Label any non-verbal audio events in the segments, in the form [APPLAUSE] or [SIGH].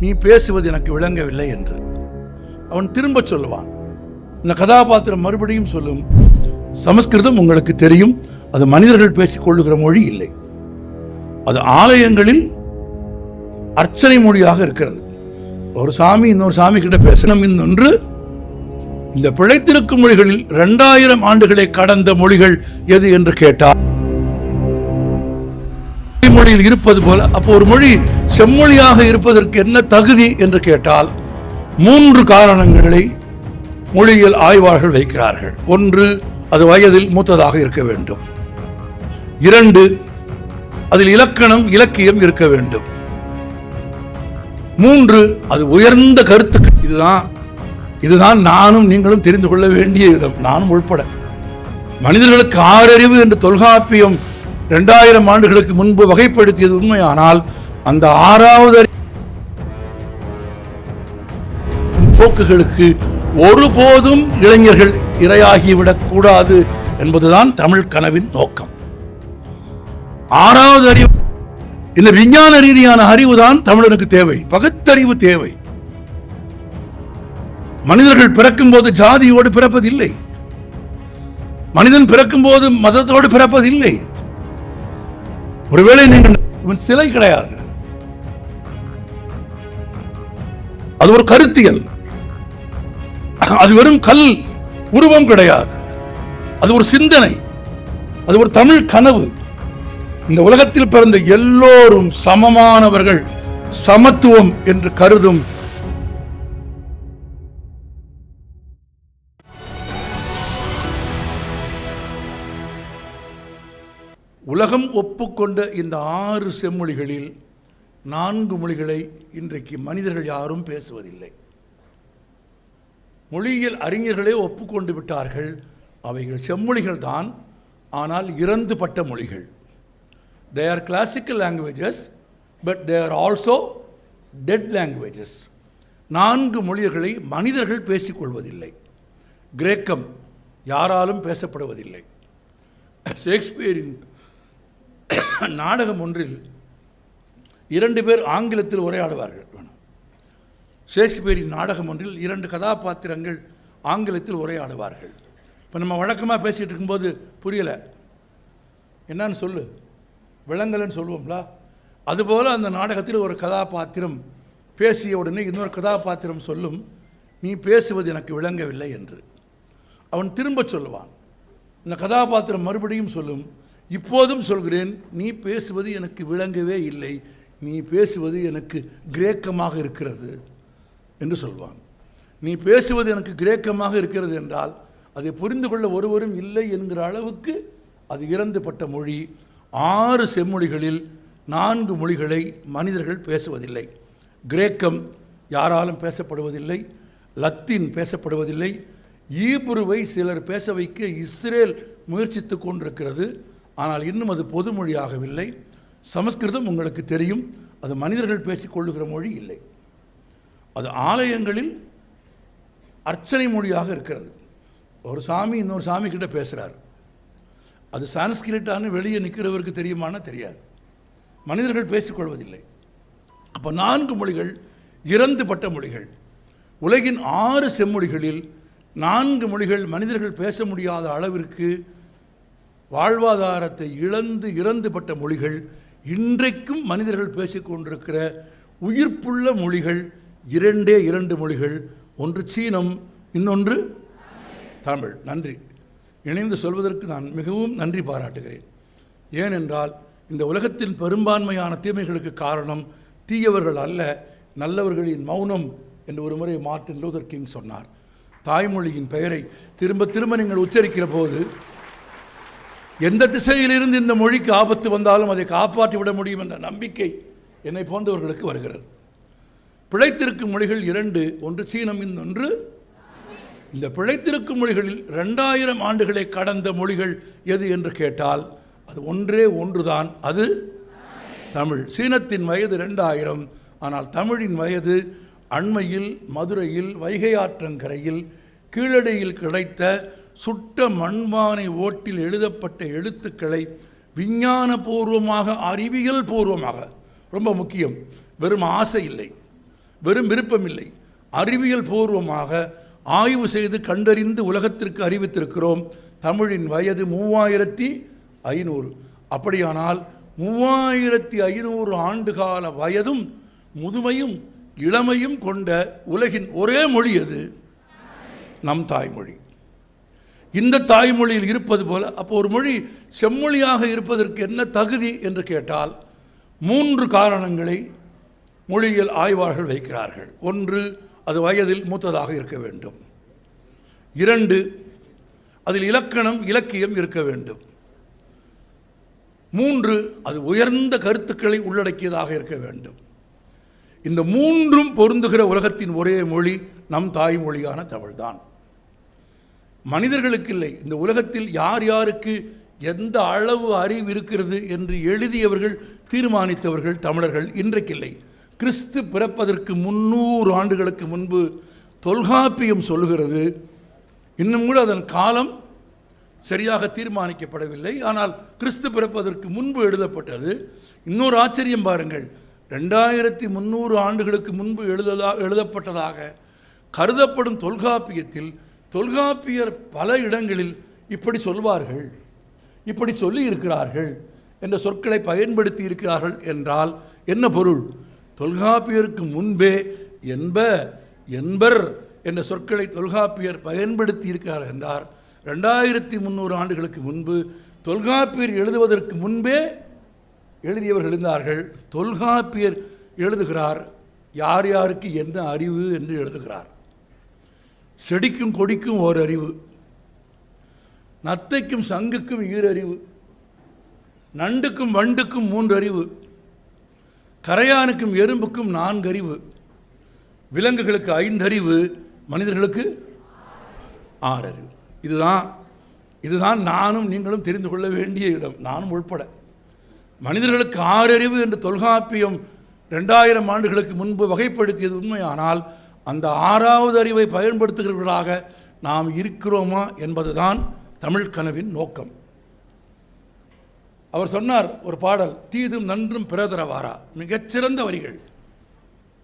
நீ பேசுவது எனக்கு விளங்கவில்லை என்று. அவன் திரும்ப சொல்லுவான். இந்த கதாபாத்திரம் மறுபடியும் சொல்லும் சமஸ்கிருதம் உங்களுக்கு தெரியும் அது மனிதர்கள் பேசிக்கொள்ளுகிற மொழி இல்லை. அது ஆலயங்களில் அர்ச்சனை மொழியாக இருக்கிறது. ஒரு சாமி இன்னொரு சாமி கிட்ட பேசணும் இன்னொன்று இந்த பிழைத்திருக்கும் மொழிகளில் இரண்டாயிரம் ஆண்டுகளை கடந்த மொழிகள் எது என்று கேட்டார் அடிப்படையில் இருப்பது போல அப்போ ஒரு மொழி செம்மொழியாக இருப்பதற்கு என்ன தகுதி என்று கேட்டால் மூன்று காரணங்களை மொழியியல் ஆய்வாளர்கள் வைக்கிறார்கள். ஒன்று அது வயதில் மூத்ததாக இருக்க வேண்டும். இரண்டு அதில் இலக்கணம் இலக்கியம் இருக்க வேண்டும். மூன்று அது உயர்ந்த கருத்துக்கள். இதுதான் இதுதான் நானும் நீங்களும் தெரிந்து கொள்ள வேண்டிய இடம். நானும் உள்பட. மனிதர்களுக்கு ஆறறிவு என்று தொல்காப்பியம் ரெண்டாயிரம் ஆண்டுகளுக்கு முன்பு வகைப்படுத்தியது உண்மையானால் அந்த ஆறாவது அறிவு போக்குகளுக்கு ஒருபோதும் இளைஞர்கள் இரையாகிவிடக் கூடாது என்பதுதான் தமிழ் கனவின் நோக்கம். ஆறாவது அறிவு இந்த விஞ்ஞான ரீதியான அறிவுதான் தமிழனுக்கு தேவை. பகுத்தறிவு தேவை. மனிதர்கள் பிறக்கும் போது ஜாதியோடு பிறப்பதில்லை. மனிதன் பிறக்கும் போது மதத்தோடு பிறப்பதில்லை. ஒருவேளை நீங்கள் இவன் சிலை கிடையாது. அது ஒரு கருத்தியல். அது வெறும் கல் உருவம் கிடையாது. அது ஒரு சிந்தனை. அது ஒரு தமிழ் கனவு. இந்த உலகத்தில் பிறந்த எல்லோரும் சமமானவர்கள் சமத்துவம் என்று கருதும் உலகம் ஒப்புக்கொண்ட இந்த ஆறு செம்மொழிகளில் நான்கு மொழிகளை இன்றைக்கு மனிதர்கள் யாரும் பேசுவதில்லை. மொழியியல் அறிஞர்களே ஒப்புக்கொண்டு விட்டார்கள். அவைகள் செம்மொழிகள் தான் ஆனால் இறந்துபட்ட மொழிகள். They are classical languages but they are also dead languages நான்கு மொழிகளை மனிதர்கள் பேசிக்கொள்வதில்லை. கிரேக்கம் யாராலும் பேசப்படுவதில்லை. ஷேக்ஸ்பியரின் [COUGHS] நாடகம் ஒன்றில் இரண்டு பேர் ஆங்கிலத்தில் உரையாடுவார்கள். ஷேக்ஸ்பியரின் நாடகம் ஒன்றில் இரண்டு கதாபாத்திரங்கள் ஆங்கிலத்தில் உரையாடுவார்கள். இப்போ நம்ம வழக்கமாக பேசிகிட்டு இருக்கும்போது புரியலை. என்னன்னு சொல்லு. விலங்கலன்னு சொல்லுவோம்லா. அதுபோல் அந்த நாடகத்தில் ஒரு கதாபாத்திரம் பேசிய உடனே இன்னொரு கதாபாத்திரம் சொல்லும் நீ பேசுவது எனக்கு விளங்கவில்லை என்று. அவன் திரும்பச் சொல்லுவான். இந்த கதாபாத்திரம் மறுபடியும் சொல்லும் இப்போதும் சொல்கிறேன் நீ பேசுவது எனக்கு விளங்கவே இல்லை. நீ பேசுவது எனக்கு கிரேக்கமாக இருக்கிறது என்று சொல்வான். நீ பேசுவது எனக்கு கிரேக்கமாக இருக்கிறது என்றால் அதை புரிந்து கொள்ள ஒருவரும் இல்லை என்கிற அளவுக்கு அது இறந்துபட்ட மொழி. ஆறு செம்மொழிகளில் நான்கு மொழிகளை மனிதர்கள் பேசுவதில்லை. கிரேக்கம் யாராலும் பேசப்படுவதில்லை லத்தீன் பேசப்படுவதில்லை ஈபுருவை சிலர் பேச வைக்க இஸ்ரேல் முயற்சித்து கொண்டிருக்கிறது. ஆனால் இன்னும் அது பொது மொழியாகவில்லை. சமஸ்கிருதம் உங்களுக்கு தெரியும். அது மனிதர்கள் பேசிக்கொள்ளுகிற மொழி இல்லை. அது ஆலயங்களில் அர்ச்சனை மொழியாக இருக்கிறது. ஒரு சாமி இன்னொரு சாமி கிட்ட பேசுகிறார் அது சான்ஸ்கிரிட்டான்னு வெளியே நிற்கிறவருக்கு தெரியுமானா தெரியாது. மனிதர்கள் பேசிக்கொள்வதில்லை. அப்போ நான்கு மொழிகள் இறந்து பட்ட மொழிகள். உலகின் ஆறு செம்மொழிகளில் நான்கு மொழிகள் மனிதர்கள் பேச முடியாத அளவிற்கு வாழ்வாதாரத்தை இழந்து இறந்துபட்ட மொழிகள் இன்றைக்கும் மனிதர்கள் பேசிக்கொண்டிருக்கிற உயிர்ப்புள்ள மொழிகள் இரண்டே இரண்டு மொழிகள். ஒன்று சீனம் இன்னொன்று தமிழ். நன்றி. இணைந்து சொல்வதற்கு நான் மிகவும் நன்றி பாராட்டுகிறேன். ஏனென்றால் இந்த உலகத்தின் பெரும்பான்மையான தீமைகளுக்கு காரணம் தீயவர்கள் அல்ல நல்லவர்களின் மௌனம் என்று ஒரு முறை மார்ட்டின் லூதர் கிங் சொன்னார். தாய்மொழியின் பெயரை திரும்ப திரும்ப நீங்கள் உச்சரிக்கிற போது எந்த திசையிலிருந்து இந்த மொழிக்கு ஆபத்து வந்தாலும் அதை காப்பாற்றி விட முடியும் என்ற நம்பிக்கை என்னை போன்றவர்களுக்கு வருகிறது. பிழைத்திருக்கும் மொழிகள் இரண்டு ஒன்று சீனம் இன்னொன்று இந்த பிழைத்திருக்கும் மொழிகளில் ரெண்டாயிரம் ஆண்டுகளை கடந்த மொழிகள் எது என்று கேட்டால் அது ஒன்றே ஒன்றுதான் அது தமிழ். சீனத்தின் வயது ரெண்டாயிரம் ஆனால் தமிழின் வயது அண்மையில் மதுரையில் வைகை ஆற்றங்கரையில் கீழடியில் கிடைத்த சுட்ட மண்பானை ஓட்டில் எழுதப்பட்ட எழுத்துக்களை விஞ்ஞானபூர்வமாக அறிவியல் பூர்வமாக ரொம்ப முக்கியம் வெறும் ஆசை இல்லை வெறும் விருப்பம் இல்லை அறிவியல் பூர்வமாக ஆய்வு செய்து கண்டறிந்து உலகத்திற்கு அறிவித்திருக்கிறோம். தமிழின் வயது மூவாயிரத்தி ஐநூறு. அப்படியானால் மூவாயிரத்தி ஐநூறு ஆண்டுகால வயதும் முதுமையும் இளமையும் கொண்ட உலகின் ஒரே மொழி எது? நம் தாய்மொழி. இந்த தாய்மொழியில் இருப்பது போல அப்போ ஒரு மொழி செம்மொழியாக இருப்பதற்கு என்ன தகுதி என்று கேட்டால் மூன்று காரணங்களை மொழியியல் ஆய்வாளர்கள் வைக்கிறார்கள். ஒன்று அது வயதில் மூத்ததாக இருக்க வேண்டும். இரண்டு அதில் இலக்கணம் இலக்கியம் இருக்க வேண்டும். மூன்று அது உயர்ந்த கருத்துக்களை உள்ளடக்கியதாக இருக்க வேண்டும். இந்த மூன்றும் பொருந்துகிற உலகத்தின் ஒரே மொழி நம் தாய்மொழியான தமிழ்தான். மனிதர்களுக்கு இல்லை இந்த உலகத்தில் யார் யாருக்கு எந்த அளவு அறிவு இருக்கிறது என்று எழுதியவர்கள் தீர்மானித்தவர்கள் தமிழர்கள் இன்றைக்கில்லை. கிறிஸ்து பிறப்பதற்கு முன்னூறு ஆண்டுகளுக்கு முன்பு தொல்காப்பியம் சொல்லுகிறது. இன்னும் கூட அதன் காலம் சரியாக தீர்மானிக்கப்படவில்லை. ஆனால் கிறிஸ்து பிறப்பதற்கு முன்பு எழுதப்பட்டது. இன்னொரு ஆச்சரியம் பாருங்கள். ரெண்டாயிரத்தி முந்நூறு ஆண்டுகளுக்கு முன்பு எழுததா எழுதப்பட்டதாக கருதப்படும் தொல்காப்பியத்தில் தொல்காப்பியர் பல இடங்களில் இப்படி சொல்வார்கள். இப்படி சொல்லி இருக்கிறார்கள் என்ற சொற்களை பயன்படுத்தி இருக்கிறார்கள் என்றால் என்ன பொருள்? தொல்காப்பியருக்கு முன்பே என்ப என்பர் என்ற சொற்களை தொல்காப்பியர் பயன்படுத்தி இருக்கிறார் என்றார். ரெண்டாயிரத்தி முந்நூறு ஆண்டுகளுக்கு முன்பு தொல்காப்பியர் எழுதுவதற்கு முன்பே எழுதியவர் எழுந்தார்கள் தொல்காப்பியர் எழுதுகிறார். யார் யாருக்கு என்ன அறிவு என்று எழுதுகிறார். செடிக்கும் கொடிக்கும் ஓர் அறிவு நத்தைக்கும் சங்குக்கும் ஈரறிவு. நண்டுக்கும் வண்டுக்கும் மூன்று அறிவு கரையானுக்கும் எறும்புக்கும் நான்கறிவு. விலங்குகளுக்கு ஐந்தறிவு மனிதர்களுக்கு ஆறறிவு. இதுதான் இதுதான் நானும் நீங்களும் தெரிந்து கொள்ள வேண்டிய இடம். நானும் உள்பட. மனிதர்களுக்கு ஆறறிவு என்று தொல்காப்பியம் ரெண்டாயிரம் ஆண்டுகளுக்கு முன்பு வகைப்படுத்தியது உண்மையானால் அந்த ஆறாவது அறிவை பயன்படுத்துகிறவர்களாக நாம் இருக்கிறோமா என்பதுதான் தமிழ் கனவின் நோக்கம். அவர் சொன்னார் ஒரு பாடல் தீதும் நன்றும் பிறதரவாரா மிகச்சிறந்த வரிகள்.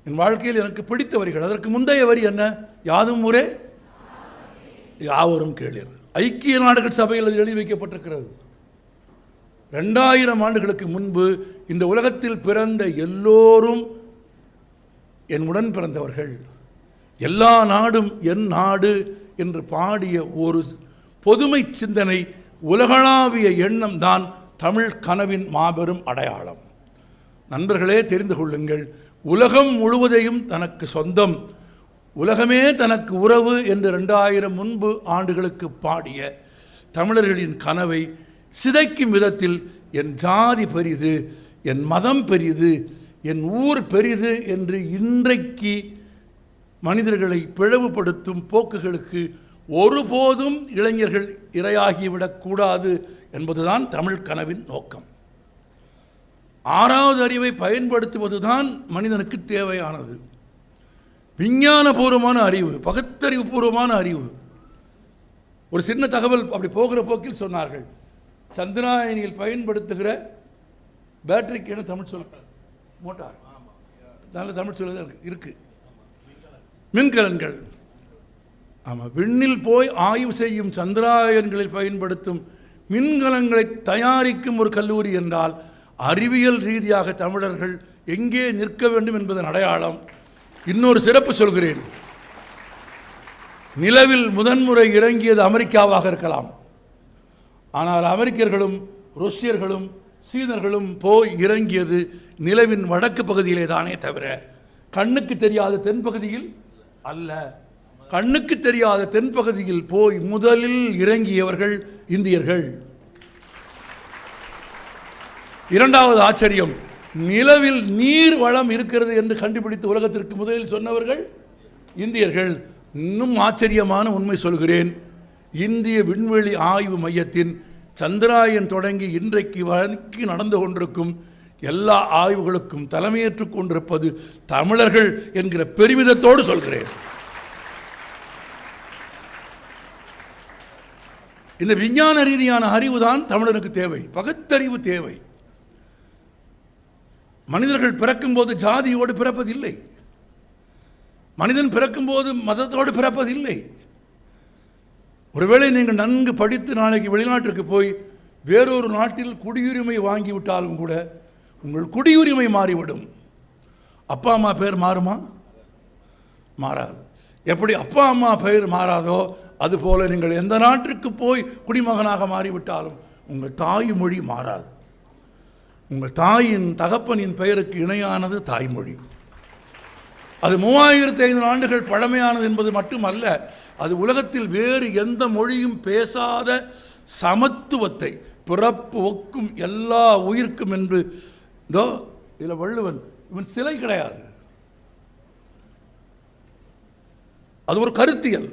என் வாழ்க்கையில் எனக்கு பிடித்த வரிகள். அதற்கு முந்தைய வரி என்ன? யாதும் ஊரே? யாவரும் கேளீர். ஐக்கிய நாடுகள் சபையில் அது எழுதி வைக்கப்பட்டிருக்கிறது. ரெண்டாயிரம் ஆண்டுகளுக்கு முன்பு இந்த உலகத்தில் பிறந்த எல்லோரும் என் உடன் பிறந்தவர்கள். எல்லா நாடும் என் நாடு என்று பாடிய ஒரு பொதுமை சிந்தனை உலகளாவிய எண்ணம் தான் தமிழ் கனவின் மாபெரும் அடையாளம். நண்பர்களே தெரிந்து கொள்ளுங்கள் உலகம் முழுவதையும் தனக்கு சொந்தம் உலகமே தனக்கு உறவு என்று ரெண்டாயிரம் முன்பு ஆண்டுகளுக்கு பாடிய தமிழர்களின் கனவை சிதைக்கும் விதத்தில் என் ஜாதி பெரிது என் மதம் பெரிது என் ஊர் பெரிது என்று இன்றைக்கு மனிதர்களை பிளவுபடுத்தும் போக்குகளுக்கு ஒருபோதும் இளைஞர்கள் இரையாகிவிடக்கூடாது என்பதுதான் தமிழ் கனவின் நோக்கம். ஆறாவது அறிவை பயன்படுத்துவதுதான் மனிதனுக்கு தேவையானது. விஞ்ஞானபூர்வமான அறிவு பகுத்தறிவு பூர்வமான அறிவு. ஒரு சின்ன தகவல் அப்படி போகிற போக்கில் சொன்னார்கள். சந்திராயனியில் பயன்படுத்துகிற பேட்டரிக்கு என்ன தமிழ் சொல் மோட்டார். நல்ல தமிழ் சொல்ல இருக்கு. மின்கலன்கள். ஆமாம் விண்ணில் போய் ஆய்வு செய்யும் சந்திராயன்களில் பயன்படுத்தும் மின்கலங்களை தயாரிக்கும் ஒரு கல்லூரி என்றால் அறிவியல் ரீதியாக தமிழர்கள் எங்கே நிற்க வேண்டும் என்பதன் அடையாளம் இன்னொரு சிறப்பு சொல்கிறேன். நிலவில் முதன்முறை இறங்கியது அமெரிக்காவாக இருக்கலாம். ஆனால் அமெரிக்கர்களும் ருஷ்யர்களும் சீனர்களும் போய் இறங்கியது நிலவின் வடக்கு பகுதியிலே தானே தவிர கண்ணுக்கு தெரியாத தென்பகுதியில் அல்ல. கண்ணுக்கு தெரியாத தென்பகுதியில் போய் முதலில் இறங்கியவர்கள் இந்தியர்கள். இரண்டாவது ஆச்சரியம் நிலவில் நீர் வளம் இருக்கிறது என்று கண்டுபிடித்து உலகத்திற்கு முதலில் சொன்னவர்கள் இந்தியர்கள். இன்னும் ஆச்சரியமான உண்மை சொல்கிறேன் இந்திய விண்வெளி ஆய்வு மையத்தின் சந்திராயன் தொடங்கி இன்றைக்கு வரைக்கும் நடந்து கொண்டிருக்கும் எல்லா ஆய்வுகளுக்கும் தலைமையேற்றுக் கொண்டிருப்பது தமிழர்கள் என்கிற பெருமிதத்தோடு சொல்கிறேன். இந்த விஞ்ஞான ரீதியான அறிவு தான் தமிழனுக்கு தேவை. பகுத்தறிவு தேவை. மனிதர்கள் பிறக்கும்போது ஜாதியோடு பிறப்பதில்லை. மனிதன் பிறக்கும்போது மதத்தோடு பிறப்பதில்லை. ஒருவேளை நீங்கள் நன்கு படித்து நாளைக்கு வெளிநாட்டிற்கு போய் வேறொரு நாட்டில் குடியுரிமை வாங்கிவிட்டாலும் கூட உங்கள் குடியுரிமை மாறிவிடும். அப்பா அம்மா பேர் மாறுமா? மாறாது. எப்படி அப்பா அம்மா பெயர் மாறாதோ அதுபோல நீங்கள் எந்த நாட்டிற்கு போய் குடிமகனாக மாறிவிட்டாலும் உங்கள் தாய்மொழி மாறாது. உங்கள் தாயின் தகப்பனின் பெயருக்கு இணையானது தாய்மொழி. அது மூவாயிரத்தி ஐநூறு ஆண்டுகள் பழமையானது என்பது மட்டுமல்ல அது உலகத்தில் வேறு எந்த மொழியும் பேசாத சமத்துவத்தை பிறப்பு ஒக்கும் எல்லா உயிர்க்கும் என்று இதோ இதில் வள்ளுவன் இவன் சிலை கிடையாது. அது ஒரு கருத்தியல்.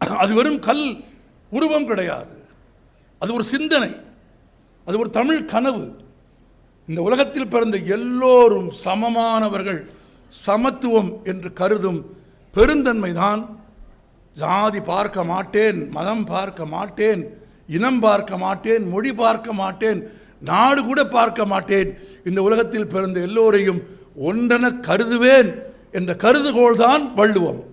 அது வெறும் கல் உருவம் கிடையாது. அது ஒரு சிந்தனை. அது ஒரு தமிழ் கனவு. இந்த உலகத்தில் பிறந்த எல்லோரும் சமமானவர்கள் சமத்துவம் என்று கருதும் பெருந்தன்மைதான். ஜாதி பார்க்க மாட்டேன் மதம் பார்க்க மாட்டேன் இனம் பார்க்க மாட்டேன் மொழி பார்க்க மாட்டேன் நாடு கூட பார்க்க மாட்டேன். இந்த உலகத்தில் பிறந்த எல்லோரையும் ஒன்றென கருதுவேன் என்ற கருதுகோள்தான் வள்ளுவம்.